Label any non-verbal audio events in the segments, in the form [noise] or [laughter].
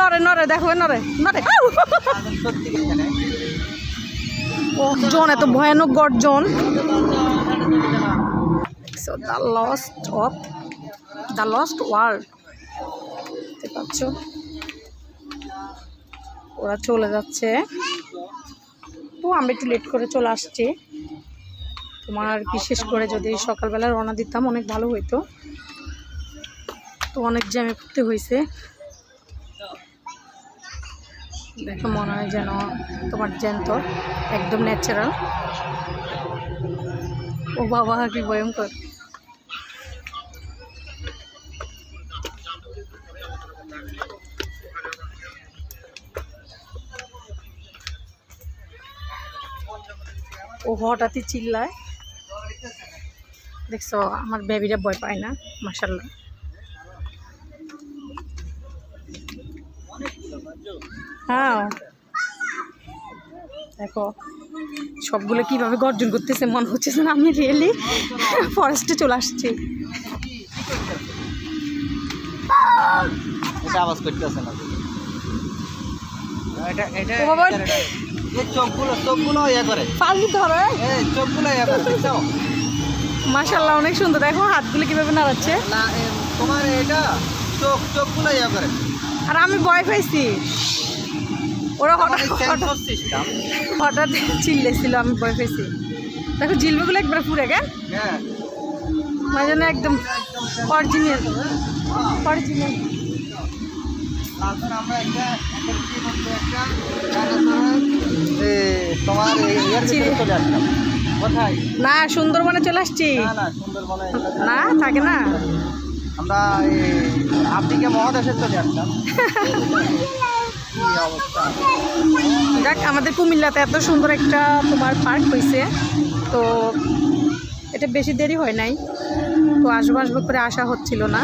নরে নরে দেখো নরে নরে গর্জন, এত ভয়ানক গর্জন। So the lost of the lost world ওরা চলে যাচ্ছে। তো আমি একটু লেট করে চলে আসছি। তোমার বিশেষ করে যদি সকালবেলা রওনা দিতাম, অনেক ভালো হইতো। তো, অনেক জ্যামে পড়তে হয়েছে দেখে মনে হয় যেন তোমার জ্যান্ত, একদম ন্যাচারাল ও বাবা, কি ভয়ঙ্কর। ও হঠাৎই চিল্লায়। দেখছ, আমার বেবিরা ভয় পায় না? মাসাল্লাহ হ্যাঁ। দেখো সবগুলো কীভাবে গর্জন করতেছে মনে হচ্ছে যেন আমি রিয়েলি ফরেস্টে চলে আসছি। এটা আওয়াজ করতেছে না। এটা এটা ও বাবা। এটা- এই চোখগুলো চোখগুলো ইয়ে করে। পাখি ধরে এই চোখগুলো ইয়ে করে দেখছ মাসাল্লাহ অনেক সুন্দর। দেখো হাতগুলো কীভাবে নাড়াচ্ছে। না তোমার এটা চোখ চোখগুলো ইয়ে করে। আর আমি ভয় পাইছি। ওরা হঠাৎ হঠাৎ সেন্সর সিস্টেম হঠাৎ চিল্লেছিল আমি ভয় পাইছি। দেখো জিলবেগুলো একবার পুরে গে হ্যাঁ। মানে যেন একদম অরিজিনাল অরিজিনাল না সুন্দরবনে চলে আসছি। না থাকে না। আমরা এই আফ্রিকা মহাদেশে চলে আসলাম। [laughs] যাক, আমাদের কুমিল্লাতে এত সুন্দর একটা তোমার পার্ক হয়েছে। তো এটা বেশি দেরি হয় নাই। তো আসব আসব করে আসা হচ্ছিল না।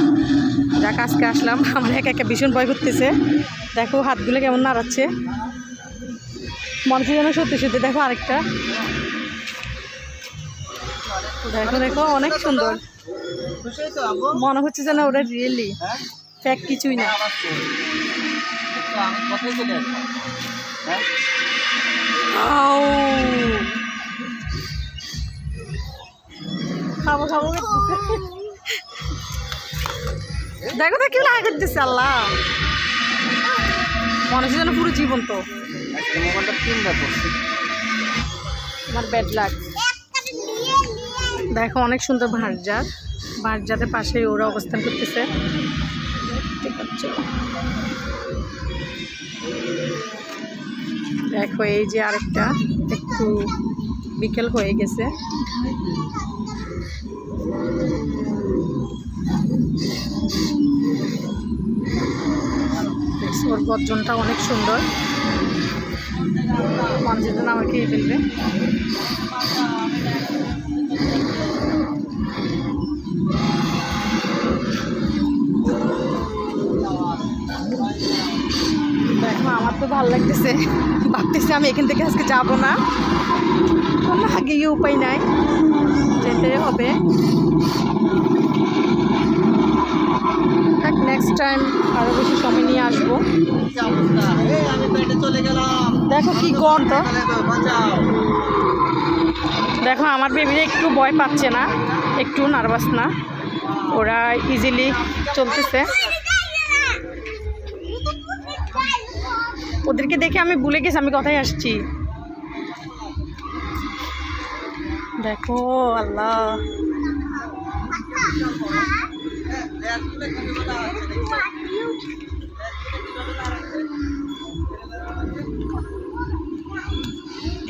যাক, আজকে আসলাম। [laughs] আমার একা একা ভীষণ ভয় করতেছে। দেখো, হাতগুলো কেমন নাড়াচ্ছে। মনে যেন সত্যি সত্যি। দেখো আরেকটা। দেখো দেখো, অনেক সুন্দর। মনে হচ্ছে যেন ওরা রিয়েলি হ্যাঁ? ফ্যাক কিছুই না। খাব খাব। দেখো তো কেউ লাগে করতেছে, আল্লাহ। মনে হচ্ছে যেন পুরো জীবন তো আমার ব্যাড লাগ দেখো, অনেক সুন্দর ভারজাত ভারজাতের পাশেই ওরা অবস্থান করতেছে। আছে দেখো, এই যে আরেকটা একটু বিকেল হয়ে গেছে। ওর গর্জনটা অনেক সুন্দর। মনে যেত না আমাকে ফেলবে। আমার তো ভালো লাগতেছে। ভাবতেছি আমি এখান থেকে আজকে যাব না। না গিয়ে উপায় নাই। যেতে হবে। নেক্সট টাইম আরও বেশি সময় নিয়ে আসব। দেখো কি গন্ধ। তো দেখো, আমার বেবিরা একটু ভয় পাচ্ছে না। একটু নার্ভাস না। ওরা ইজিলি চলতেছে। ওদেরকে দেখে আমি ভুলে গেছি আমি কথাই আসছি। দেখো আল্লাহ।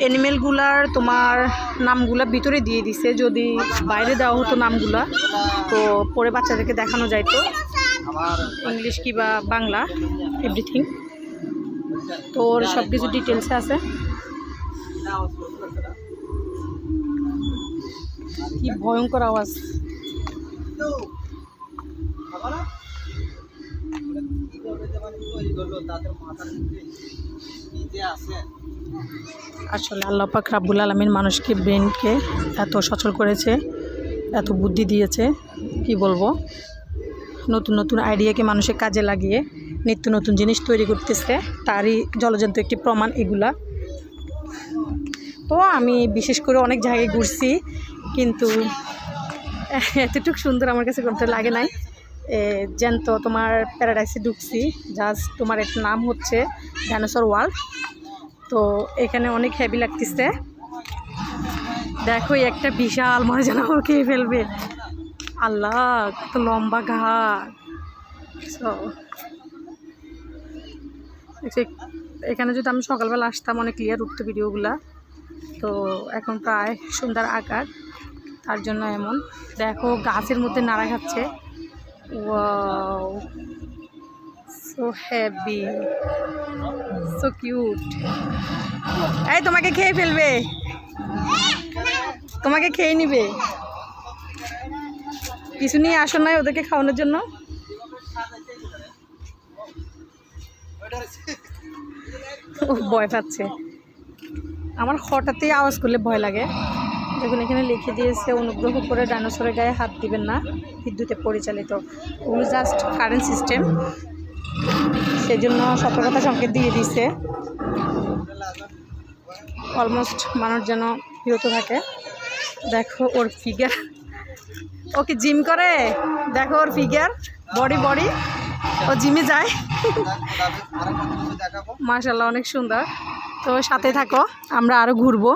অ্যানিমেলগুলার তোমার নামগুলা ভিতরে দিয়ে দিছে যদি বাইরে দেওয়া হতো নামগুলা তো পরে বাচ্চাদেরকে দেখানো যাইতো। ইংলিশ কিংবা বাংলা এভরিথিং তো ওর সব কিছু ডিটেলসে আছে। কি ভয়ঙ্কর আওয়াজ। আসলে আল্লাহ পাক রাব্বুল আলমিন মানুষকে ব্রেনকে এত সচল করেছে, এত বুদ্ধি দিয়েছে, কি বলব? নতুন নতুন আইডিয়াকে মানুষের কাজে লাগিয়ে নিত্য নতুন জিনিস তৈরি করতেছে, তারই জলজন্ত একটি প্রমাণ এগুলা। তো আমি বিশেষ করে অনেক জায়গায় ঘুরছি, কিন্তু এতটুকু সুন্দর আমার কাছে কোনটা লাগে নাই। জ্যান্ত তোমার প্যারাডাইসে ঢুকছি, জাস্ট তোমার একটা নাম হচ্ছে ডাইনোসর ওয়ার্ল্ড। তো এখানে অনেক হেভি লাগতেছে। দেখো একটা বিশাল মনে যেন খেয়ে ফেলবে। আল্লাহ, কত লম্বা এসে- এখানে যদি আমি সকালবেলা আসতাম অনেক ক্লিয়ার উঠতো ভিডিওগুলা। তো এখন প্রায় সন্ধ্যার আকার, তার জন্য এমন। দেখো গাছের মধ্যে নাড়া খাচ্ছে। সো হ্যাপি সো কিউট এই, তোমাকে খেয়ে ফেলবে। তোমাকে খেয়ে নিবে। কিছু নিয়ে আসো নাই ওদেরকে খাওয়ানোর জন্য? ভয় পাচ্ছে। আমার হঠাৎই আওয়াজ করলে ভয় লাগে। দেখুন, এখানে লিখে দিয়েছে, অনুগ্রহ করে ডাইনোসরের গায়ে হাত দিবেন না, বিদ্যুতে পরিচালিত। ওগুলো জাস্ট কারেন্ট সিস্টেম সেই জন্য সতর্কতা সংকেত দিয়ে দিছে অলমোস্ট মানুষ যেন বিরত থাকে। দেখো ওর ফিগার ও কি জিম করে? দেখো ওর ফিগার বডি বডি ও জিমে যায়। মাশাল্লাহ অনেক সুন্দর। তো সাথে থাকো আমরা আরও ঘুরবো।